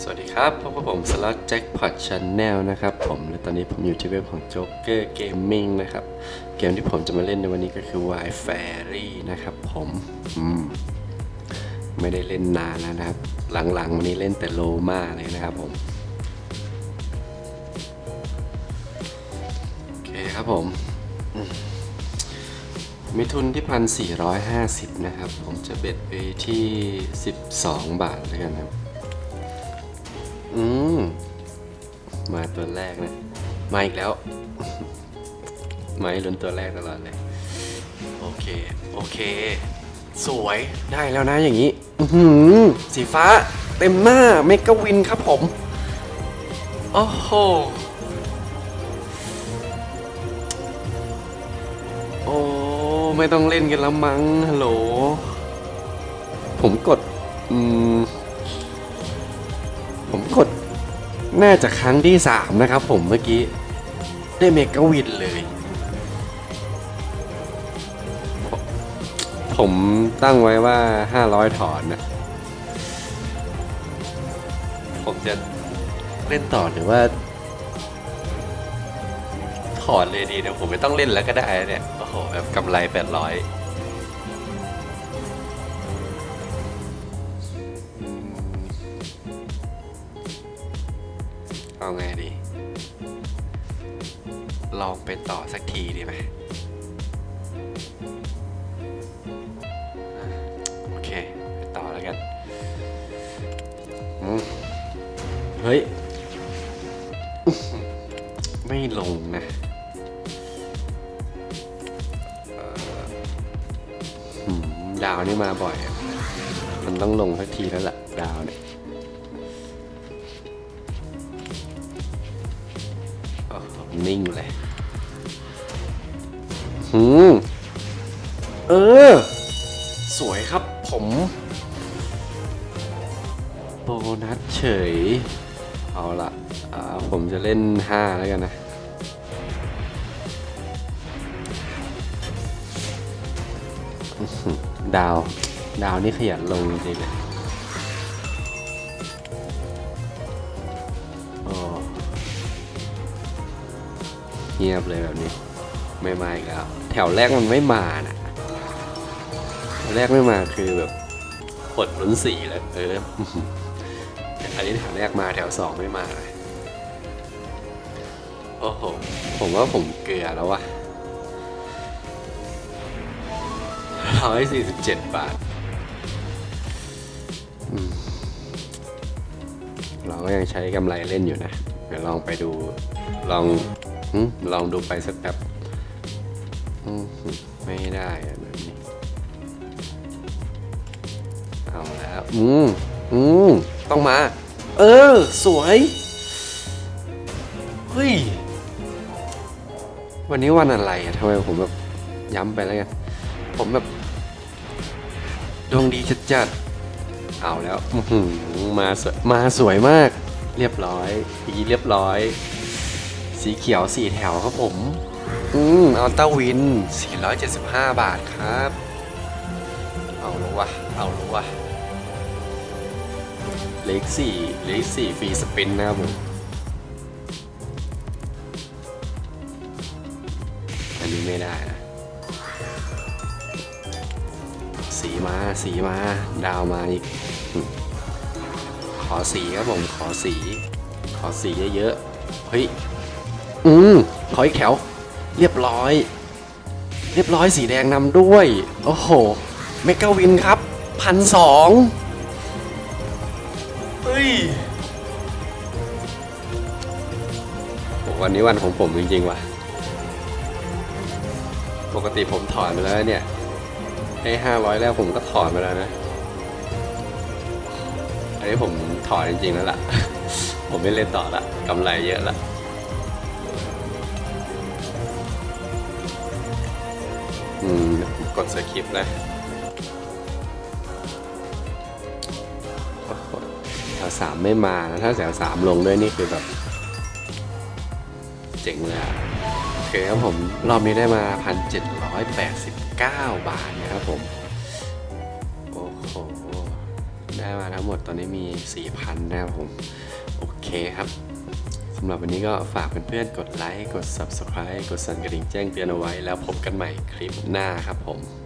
สวัสดีครับ พบกับผมสล็อตแจ็คพอตช n แนลนะครับผมและตอนนี้ผมอยู่ที่เว็บของ Joker Gaming นะครับ เกมที่ผมจะมาเล่นในวันนี้ก็คือ Wi Fairy นะครับผมอืมไม่ได้เล่นนานแล้วนะครับ หลังๆวันนี้เล่นแต่โลมาเลยนะครับผม โอเคครับผมมมีทุนที่พันสี่ร้อยห้าสิบนะครับ ผมจะเบ็ดไปที่สิบสองบาทแล้วกันครับ อืม มาตัวแรกนะ มาอีกแล้ว มาให้ลุ้นตัวแรกตลอดเลย โอเค โอเค สวย ได้แล้วนะอย่างนี้ อือหือ สีฟ้า เต็มหน้า เมกะวินครับผม โอ้โห โอ้ ไม่ต้องเล่นกันแล้วมั้งฮัลโหล ผมกด อืมผม น่าจะครั้งที่ 3 นะครับผมเมื่อกี้ ได้เมกะวินเลย ผมตั้งไว้ว่า 500 ถอนนะ ผมจะเล่นต่อหรือว่า ถอนเลยดีนะ ผมไม่ต้องเล่นแล้วก็ได้เนี่ย โอ้โห แบบกำไร 800 เอาไงดี ลองไปต่อสักทีดีไหมโอเค ไปต่อแล้วกันเฮ้ย ไม่ลงนะดาวนี่มาบ่อยอมันต้องลงสักทีแล้วล่ะ ดาวเนี่ย นิ่งเลยหืมเออ สวยครับผมโบนัสเฉย เอาละอ่าผมจะเล่น 5 แล้วกันนะอื้อหือดาว ดาวนี่ขยันลงจริงๆเลย งียบเลยแบบนี้ ไม่มาอีกแล้วแถวแรกมันไม่มาน่ะแถวแรกไม่มาคือแบบกดลุ้นสีแล้วเอออันนี้แถวแรกมาแถวสองไม่มาเลยโอ้โห ผมว่าผมเกลือแล้ววะร้อยสี่สิบเจ็ดบาท เราก็ยังใช้กำไรเล่นอยู่นะ เดี๋ยวลองไปดู ลอง ลองดูไปสักแป๊บไม่ได้อะแบบนี้ เอาแล้ว อืม อืม ต้องมา เออ สวย เฮ้ย วันนี้วันอะไรอะทำไมผมแบบ ย้ำไปแล้วกัน ผมแบบ ดวงดีจัดๆเอาแล้วมาสวยมาสวยมาก เรียบร้อยปีเรียบร้อย สีเขียวสี่แถวครับผม อืมอัลต้าวิน 475 บาทครับ เอาแล้ววะเอาแล้ววะเลขสี่เลขสี่ฟรีสปินนะครับผม อันนี้ไม่ได้นะ สีมาสีมา ดาวมาอีกอืมขอสีครับผม ขอสี ขอสีเยอะๆ เฮ้ย อืมขออีกแถว เรียบร้อย เรียบร้อยสีแดงนำด้วย โอ้โห เมกาวินครับพันสองเฮ้ยโหวันนี้วันของผมจริงๆว่ะ ปกติผมถอนไปแล้วเนี่ยให้ห้าร้อยแล้วผมก็ถอนไปแล้วนะ อันนี้ผมถอนจริงๆแล้วล่ะ ผมไม่เล่นต่อละกำไรเยอะละ กดสคริปต์นะแถวสามไม่มานะถ้าแถวสามลงด้วยนี่คือแบบ เจ๋งเลยอะโอเคครับผม รอบนี้ได้มา 1,789 บาทนะครับผม โอ้โห ได้มาทั้งหมดตอนนี้มี 4,000 นะครับผม โอเคครับำหรับวันนี้ก็ฝากเพื่อนๆกดไลค์ กด Subscribe กดสั่นกระดิ่งแจ้งเตือนเอาไว้ แล้วพบกันใหม่คลิปหน้าครับผม